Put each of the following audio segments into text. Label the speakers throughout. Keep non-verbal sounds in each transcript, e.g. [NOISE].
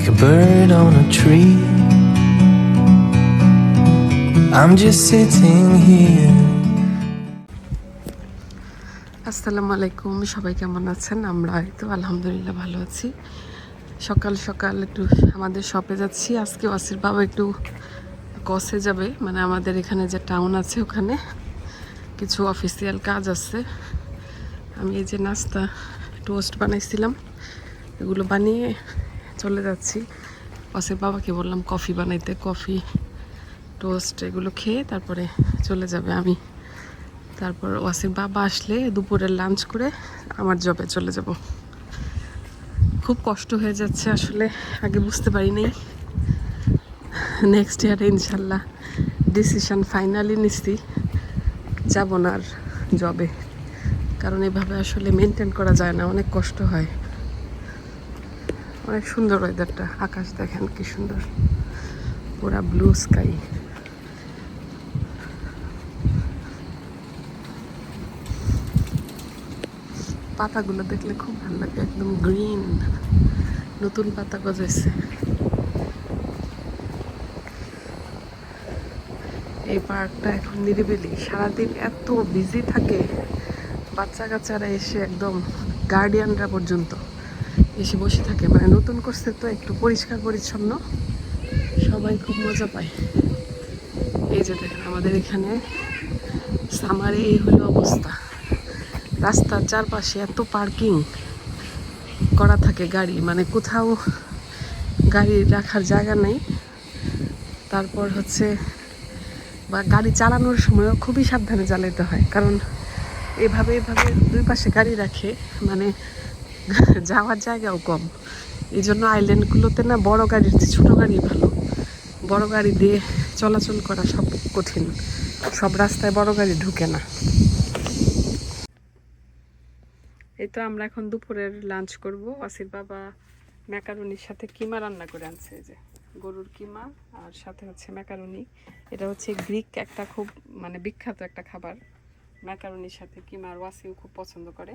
Speaker 1: like a bird on a tree. I'm just sitting here.
Speaker 2: আসসালামু আলাইকুম, সবাই কেমন আছেন? আমরা তো আলহামদুলিল্লাহ ভালো আছি। সকাল সকাল একটু আমাদের শপে যাচ্ছি। আজকে ওয়াসির বাবা একটু কসে যাবে। মানে আমাদের এখানে যে টাউন আছে ওখানে কিছু অফিসিয়াল কাজ আছে। আমি এই যে নাস্তা টোস্ট বানাইছিলাম। এগুলো বানিয়ে চলে যাচ্ছি। ওয়াসির বাবাকে বললাম, কফি বানাইতে, কফি, টোস্ট এগুলো খেয়ে তারপরে চলে যাবে আমি। তারপর ওয়াসির বাবা আসলে দুপুরের লাঞ্চ করে আমার জবে চলে যাব। খুব কষ্ট হয়ে যাচ্ছে আসলে, আগে বুঝতে পারি নাই। নেক্সট ইয়ারে ইনশাল্লাহ ডিসিশন ফাইনালি নিচ্ছি যাব না আর জবে কারণ এভাবে আসলে মেনটেন করা যায় না, অনেক কষ্ট হয়। অনেক সুন্দর ওয়েদারটা আকাশ দেখেন কি সুন্দর। পুরা ব্লু স্কাই পাতাগুলো দেখলে খুব ভালো লাগে, একদম গ্রিন নতুন পাতা গজাইছে। এই পার্কটা এখন নিরিবিলি। সারাদিন এত বিজি থাকে। বাচ্চা কাচ্চারা এসে একদম গার্ডিয়ানরা পর্যন্ত। এসে বসে থাকে। মানে নতুন করছে তো একটু পরিষ্কার পরিচ্ছন্ন। সবাই খুব মজা পায়। এই যে দেখেন, আমাদের এখানে সামারে এই হলো অবস্থা। রাস্তার চারপাশে এত পার্কিং করা থাকে গাড়ি। মানে কোথাও গাড়ি রাখার জায়গা নেই। তারপর হচ্ছে বা গাড়ি চালানোর সময়ও খুবই সাবধানে চালাতে হয়। কারণ এভাবে এভাবে দুই পাশে গাড়ি রাখে। মানে [LAUGHS] যাওয়ার জায়গাও কম। এই জন্য আইল্যান্ডগুলোতে না বড় গাড়ির চেয়ে ছোটো গাড়ি ভালো। বড় গাড়ি দিয়ে চলাচল করা সব কঠিন। সব রাস্তায় বড় গাড়ি ঢুকে না। এই তো আমরা এখন দুপুরের লাঞ্চ করব। আসির বাবা ম্যাকারুনির সাথে কিমা রান্না করে আনছে যে। গরুর কিমা আর সাথে হচ্ছে ম্যাকারনি এটা হচ্ছে গ্রিক একটা খুব মানে বিখ্যাত একটা খাবার। ম্যাকারুনির সাথে কিমা আর ওয়াসিও খুব পছন্দ করে।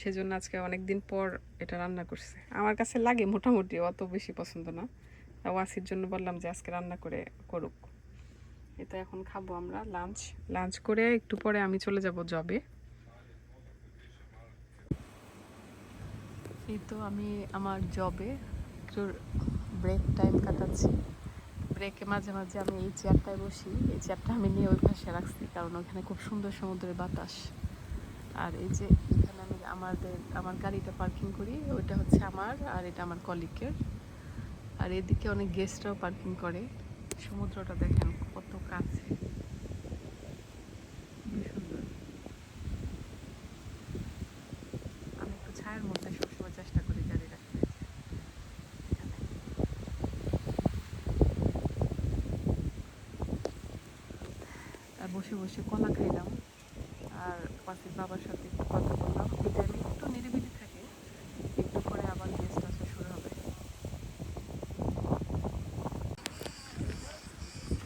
Speaker 2: সেজন্য আজকে অনেক দিন পর এটা রান্না করছে। আমার কাছে লাগে মোটামুটি, অত বেশি পছন্দ না। ওয়াসির জন্য বললাম যে আজকে রান্না করে করুক। এটা এখন খাব আমরা লাঞ্চ লাঞ্চ করে একটু পরে আমি চলে যাব জবে এই তো আমি আমার জবে একটু ব্রেক টাইম কাটাচ্ছি। ব্রেকে মাঝে মাঝে আমি এই চেয়ারটায় বসি। এই চেয়ারটা আমি নিয়ে ওই পাশে রাখছি, কারণ ওখানে খুব সুন্দর সমুদ্রের বাতাস। আর এই যে এখানে আমি আমাদের, আমার গাড়িটা পার্কিং করি, ওইটা হচ্ছে আমার আর এটা আমার কলিকের আর এদিকে অনেক গেস্টরাও পার্কিং করে। সমুদ্রটা দেখেন কত কাছে। আমি একটু ছায়ার মধ্যে সবসময় চেষ্টা করি গাড়ি রাখতে। আর বসে বসে কলা খাইলাম। পাশের বাবার সাথে একটু কথা বললাম। এই টাইমে একটু নিরিবিলি থাকে, একটু পরে আবার গেস্ট আসা শুরু হবে।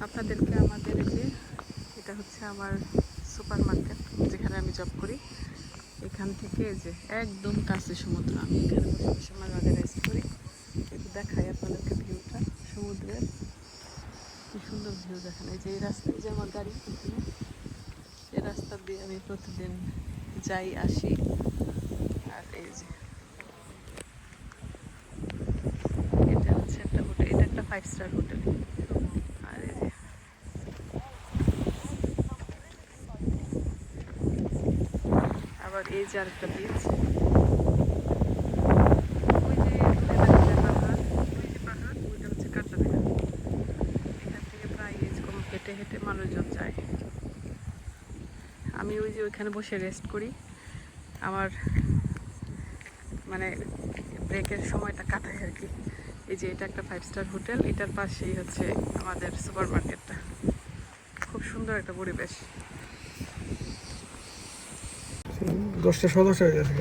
Speaker 2: আপনাদেরকে আমাদের যে, এটা হচ্ছে আমার সুপার মার্কেট যেখানে আমি জব করি। এখান থেকে যে একদম কাছে সমুদ্র, আমি এখানে বসে মাঝে রেস্ট করি। একটু দেখাই আপনাদেরকে ভিউটা সমুদ্রের কি সুন্দর ভিউ দেখেন। এই যে এই রাস্তা এই যে আমার গাড়ি রাস্তা দিয়ে আমি প্রতিদিন যাই, আসি। আর এই যে, এটা হচ্ছে একটা হোটেল, এটা একটা ফাইভ স্টার হোটেল। আর এই যে, আবার এই যে আরেকটা বিচ ওই যে দেখা যায় পাহাড়, ওই যে পাহাড়, ওইটা হচ্ছে কাঁচরাপাড়া। এখান থেকে প্রায় এরকম হেঁটে হেঁটে মানুষজন যায় আমি ওই যে ওইখানে বসে রেস্ট করি আমার মানে ব্রেকের সময়টা কাটাই আর কি এই যে এটা একটা ফাইভ স্টার হোটেল এটার পাশেই হচ্ছে আমাদের সুপার মার্কেটটা খুব সুন্দর একটা পরিবেশ।
Speaker 3: দশটা সদস্য হয়ে গেছে।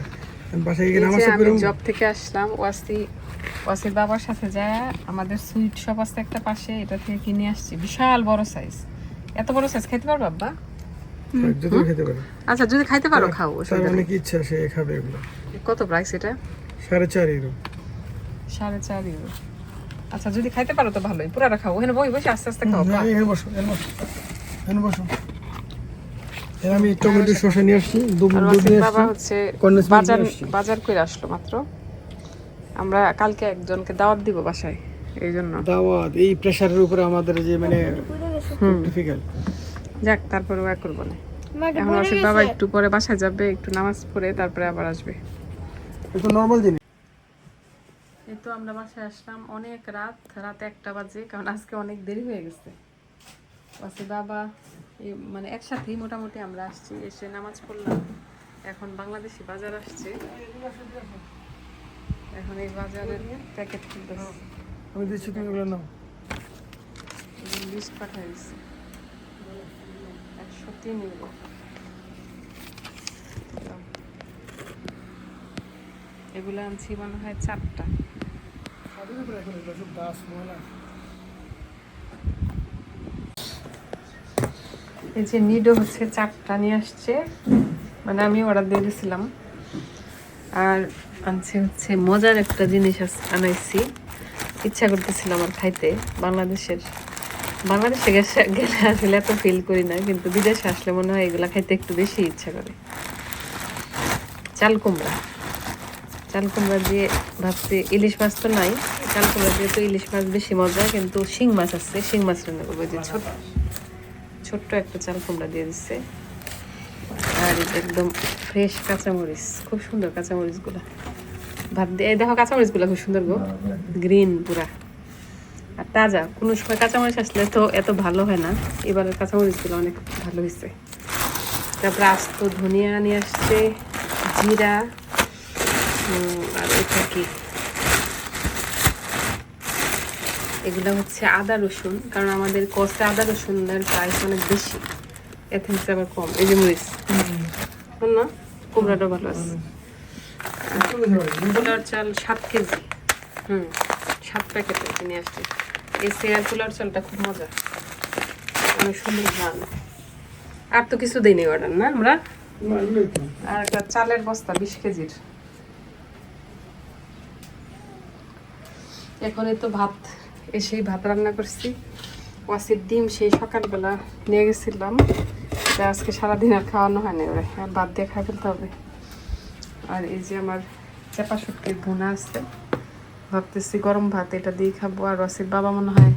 Speaker 3: আমি
Speaker 2: জব থেকে আসলাম ওয়াসি ওয়াসির বাবার সাথে যায় আমাদের সুইট শপ আছে একটা পাশে এটা থেকে কিনে আসছি। বিশাল বড় সাইজ এত বড় সাইজ খেতে পারব আব্বা?
Speaker 3: খেতে পারে
Speaker 2: আচ্ছা যদি খাইতে পারো খাও
Speaker 3: তার অনেক ইচ্ছা সে খাবে এগুলো?
Speaker 2: কত প্রাইস এটা?
Speaker 3: সাড়ে চার ইউরো
Speaker 2: সাড়ে চার ইউরো আচ্ছা যদি খাইতে পারো তো ভালোই পুরাটা খাও। বই বসে আস্তে আস্তে খাও
Speaker 3: এখানে বসো এখানে বসো এখানে বসো। আমি টমেটো শসা নিয়ে আসছি
Speaker 2: বাবা হচ্ছে বাজার বাজার করে আসলো মাত্র। আমরা কালকে একজনকে দাওয়াত দিব বাসায় এই জন্য
Speaker 3: দাওয়াত এই প্রেসারের উপরে আমাদের যে মানে ডিফিকাল্ট
Speaker 2: যাক তারপরে ওয়া করব না। এখন ওয়াসিফ বাবা একটু পরে বাসায় যাবে একটু নামাজ পড়ে তারপরে আবার আসবে।
Speaker 3: একটু নর্মাল জিনিস।
Speaker 2: এই তো আমরা বাসায় আসলাম। অনেক রাত রাত একটা বাজে কারণ আজকে অনেক দেরি হয়ে গেছে। বাসে বাবা এই মানে একসাথেই মোটামুটি আমরা আসছি এসে নামাজ পড়লাম। এখন বাংলাদেশি বাজার আসছে। এখন এই বাজারের প্যাকেট খুলতেছে।
Speaker 3: আমি দিচ্ছি তুমি এগুলো নাও।
Speaker 2: লিস্ট পাঠাই দিচ্ছে ইউরো দাও। এগুলো আনছি মনে হয় চারটা। এই যে নিডো হচ্ছে চারটা নিয়ে আসছে। মানে আমি অর্ডার দিয়ে দিয়েছিলাম আর আনছে হচ্ছে মজার একটা জিনিস আনাইছি। ইচ্ছা করতেছিলাম আর খাইতে বাংলাদেশের বাংলাদেশে গেলে আসলে এত ফিল করি না, কিন্তু বিদেশে আসলে মনে হয় এগুলা খাইতে একটু বেশি ইচ্ছা করে। চাল কুমড়া চাল কুমড়া দিয়ে ভাবছি ইলিশ মাছ তো নাই চাল কুমড়া দিয়ে তো ইলিশ মাছ বেশি মজা, কিন্তু শিং মাছ আছে, শিং মাছ রান্না করব যে ছোট ছোট্ট একটা চাল কুমড়া দিয়ে দিচ্ছে আর একদম ফ্রেশ কাঁচামরিচ, খুব সুন্দর কাঁচামরিচগুলো। ভাত দিয়ে দেখো কাঁচামরিচগুলো খুব সুন্দর গো গ্রিন পুরা। তাজা। কোনো সময় কাঁচামরিচ আসলে তো এত ভালো হয় না। এবারের কাঁচামরিচগুলো অনেক ভালো হয়েছে। তারপরে আস্ত ধনিয়া নিয়ে আসছে জিরা আর এটা কি? এগুলো হচ্ছে আদা রসুন কারণ আমাদের কষে আদা রসুনের প্রাইস অনেক বেশি। এথেন্স আবার কম। এই যে মরিচ। না? কুমড়াটা ভালো আছে। পোলার চাল সাত কেজি। হুম সাত প্যাকেট নিয়ে আসছি। এই চালটা খুব মজা। অনেক সুন্দর আর তো কিছু অর্ডার না আমরা? আর একটা চালের বস্তা, বিশ কেজির। এখনই তো ভাত, এসেই ভাত রান্না করছি। ওয়াসির ডিম সেই সকালবেলা নিয়ে গেছিলাম। আজকে সারাদিন আর খাওয়ানো হয়নি এবারে আর ভাত দিয়ে খাই ফেলতে হবে। আর এই যে আমার চাপা শুটকির ভুনা আছে ভাবতেছি গরম ভাত এটা দিয়ে খাব। আর ওয়াসির বাবা মনে হয়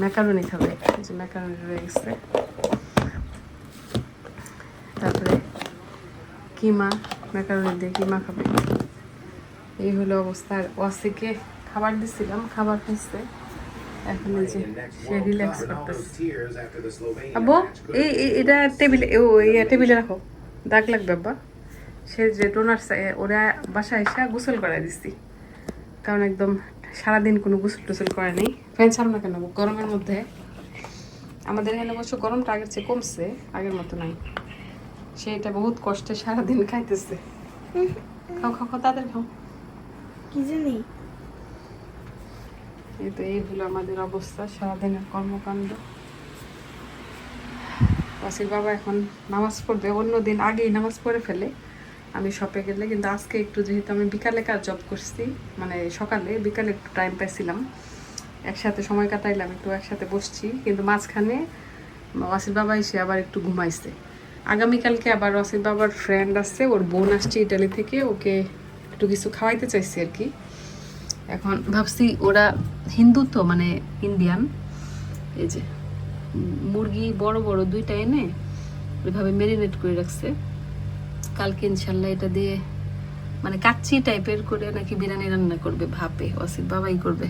Speaker 2: ম্যাকারনি খাবে। যে ম্যাকারনি রয়ে গেছে। তারপরে কিমা, ম্যাকারনি দিয়ে কিমা খাবে। এই হলো অবস্থা। আর ওয়াসিকে খাবার দিছিলাম, খাবার খাইছে। এখন যে সে রিল্যাক্স করতেছে। আব্বু, এই এটা টেবিলে ও টেবিলে রাখো। দাগ লাগবে, আব্বা। সে যে টোনার ওরা বাসায় এসে গোসল করাই দিছি। কারণ একদম সারাদিন কোনো গোসল টোসল করে নেই। ফ্যান ছাড়ো না কেন? গরমের মধ্যে আমাদের এখানে অবশ্য গরমটা আগের চেয়ে কমছে আগের মতো নাই। সে এটা বহুত কষ্টে সারাদিন খাইতেছে। খাও খাও খাও তাদের খাও।
Speaker 4: কি জানি?
Speaker 2: এই তো এই হলো আমাদের অবস্থা সারাদিনের কর্মকাণ্ড। ওয়াসির বাবা এখন নামাজ পড়বে অন্য দিন আগেই নামাজ পড়ে ফেলে। আমি শপে গেলে, কিন্তু আজকে একটু যেহেতু আমি বিকালে কাজ জব করছি মানে সকালে, বিকালে একটু টাইম পাইছিলাম। একসাথে সময় কাটাইলাম, একটু একসাথে বসছি, কিন্তু মাঝখানে ওয়াসির বাবা এসে আবার একটু ঘুমাইছে। আগামীকালকে আবার ওয়াসির বাবার ফ্রেন্ড আসছে ওর বোন আসছে ইটালি থেকে, ওকে একটু কিছু খাওয়াইতে চাইছি আর কি। এখন ভাবছি ওরা হিন্দু তো মানে ইন্ডিয়ান এই যে মুরগি বড় বড় দুইটা এনে, ওইভাবে মেরিনেট করে রাখছে। কালকে ইনশাল্লাহ এটা দিয়ে মানে কাচ্চি টাইপের করে নাকি বিরিয়ানি রান্না করবে, ভাপে। অসিত বাবাই করবে।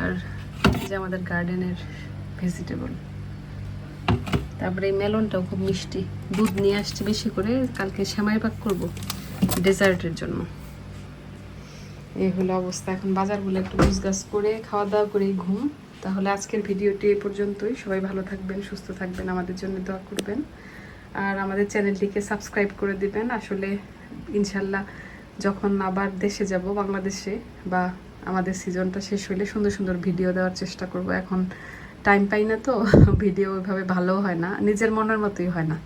Speaker 2: আর যে আমাদের গার্ডেনের ভেজিটেবল। তারপরে এই মেলনটাও খুব মিষ্টি। দুধ নিয়ে আসছে বেশি করে, কালকে সেমাই পাক করব ডেজার্টের জন্য। এই হলো অবস্থা। এখন বাজারগুলো একটু গুছগাছ করে খাওয়া দাওয়া করে ঘুম। তাহলে আজকের ভিডিওটি এ পর্যন্তই। সবাই ভালো থাকবেন, সুস্থ থাকবেন, আমাদের জন্য দোয়া করবেন। আর আমাদের চ্যানেলটিকে সাবস্ক্রাইব করে দিবেন। আসলে ইনশাল্লাহ যখন আবার দেশে যাব, বাংলাদেশে, বা আমাদের সিজনটা শেষ হলে সুন্দর সুন্দর ভিডিও দেওয়ার চেষ্টা করব। এখন টাইম পাই না তো, [LAUGHS] ভিডিও ওইভাবে ভালো হয় না, নিজের মনের মতোই হয় না।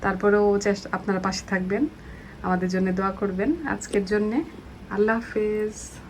Speaker 2: তারপরেও চেষ্টা, আপনারা পাশে থাকবেন, আমাদের জন্য দোয়া করবেন। আজকের জন্যে আল্লাহ হাফেজ।